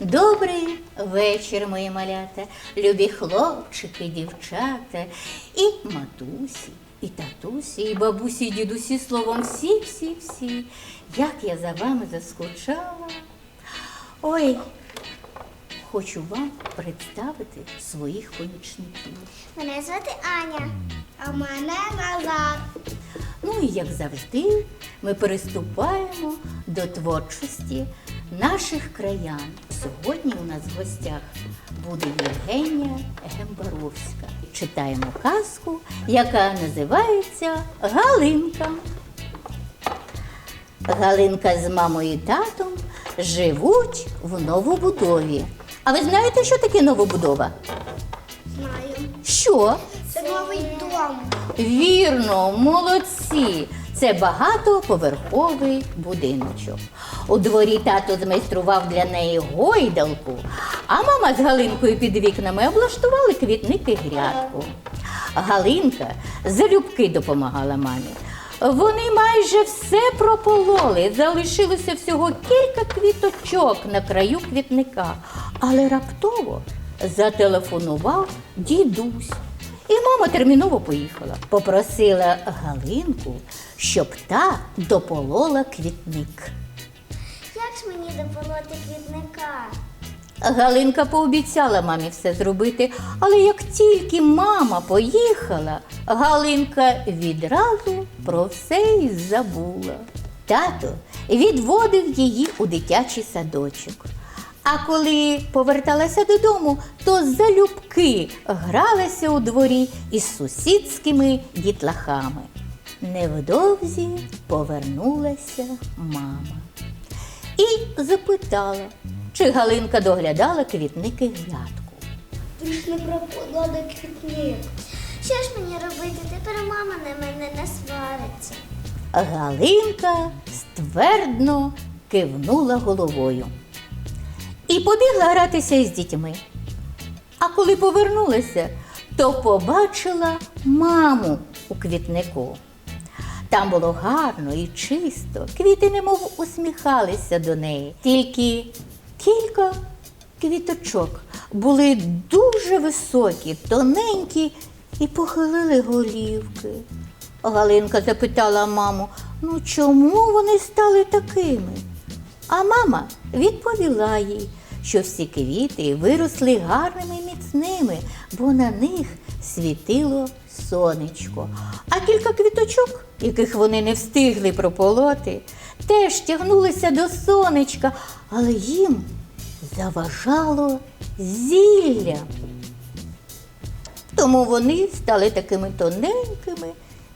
Добрий вечір, мої малята, любі хлопчики, дівчата, і матусі, і татусі, і бабусі, і дідусі, словом, всі, всі, всі. Як я за вами заскучала. Ой, хочу вам представити своїх помічників. Мене звати Аня, а мене Назар. Ну і як завжди, ми переступаємо до творчості наших краян. Сьогодні у нас в гостях буде Євгенія Гембаровська. Читаємо казку, яка називається Галинка. Галинка з мамою і татом живуть в новобудові. А ви знаєте, що таке новобудова? Знаю. Що? Це новий дом. Вірно, молодці. Це багатоповерховий будиночок. У дворі тато змайстрував для неї гойдалку, а мама з Галинкою під вікнами облаштували квітник і грядку. Галинка залюбки допомагала мамі. Вони майже все пропололи, залишилося всього кілька квіточок на краю квітника. Але раптово зателефонував дідусь. І мама терміново поїхала. Попросила Галинку, щоб та дополола квітник. Мені дополоти квітника? Галинка пообіцяла мамі все зробити, але як тільки мама поїхала, Галинка відразу про все й забула. Тато відводив її у дитячий садочок. А коли поверталася додому, то залюбки гралася у дворі із сусідськими дітлахами. Невдовзі повернулася мама і запитала, чи Галинка доглядала квітники грядку. Прийшли прополоти квітник. Що ж мені робити? Тепер мама на мене не свариться. Галинка ствердно кивнула головою і побігла гратися із дітьми. А коли повернулася, то побачила маму у квітнику. Там було гарно і чисто, квіти немов усміхалися до неї. Тільки кілька квіточок були дуже високі, тоненькі і похилили голівки. Галинка запитала маму, ну чому вони стали такими? А мама відповіла їй, що всі квіти виросли гарними і міцними, бо на них світило сонечко. А кілька квіточок, яких вони не встигли прополоти, теж тягнулися до сонечка, але їм заважало зілля. Тому вони стали такими тоненькими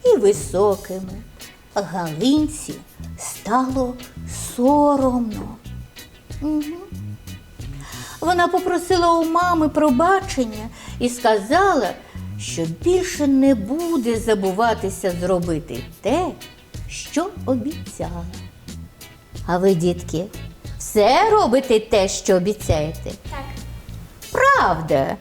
і високими. Галинці стало соромно. Угу. Вона попросила у мами пробачення і сказала, що більше не буде забуватися зробити те, що обіцяла. А ви, дітки, все робите те, що обіцяєте? Так, Правда,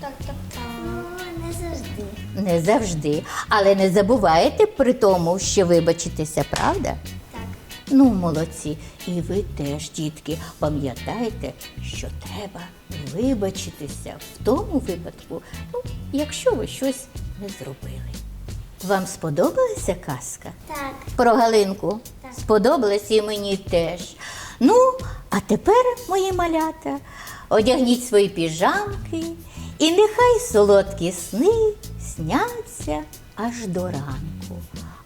так, так, так. Ну, не завжди. не завжди. Але не забувайте при тому, що вибачитеся, правда? Ну, молодці, і ви теж, дітки, пам'ятайте, що треба вибачитися в тому випадку, ну, якщо ви щось не зробили. Вам сподобалася казка? Так. Про Галинку? Так. Сподобалась і мені теж. Ну, а тепер, мої малята, одягніть свої піжамки, і нехай солодкі сни сняться аж до ранку.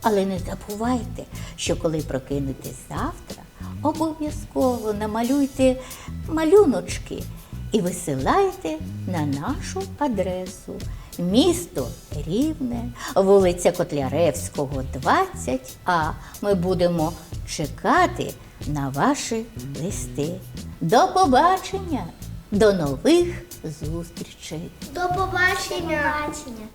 Але не забувайте, що коли прокинетесь завтра, обов'язково намалюйте малюночки і висилайте на нашу адресу. Місто Рівне, вулиця Котляревського, 20А. Ми будемо чекати на ваші листи. До побачення, до нових зустрічей. До побачення. До побачення.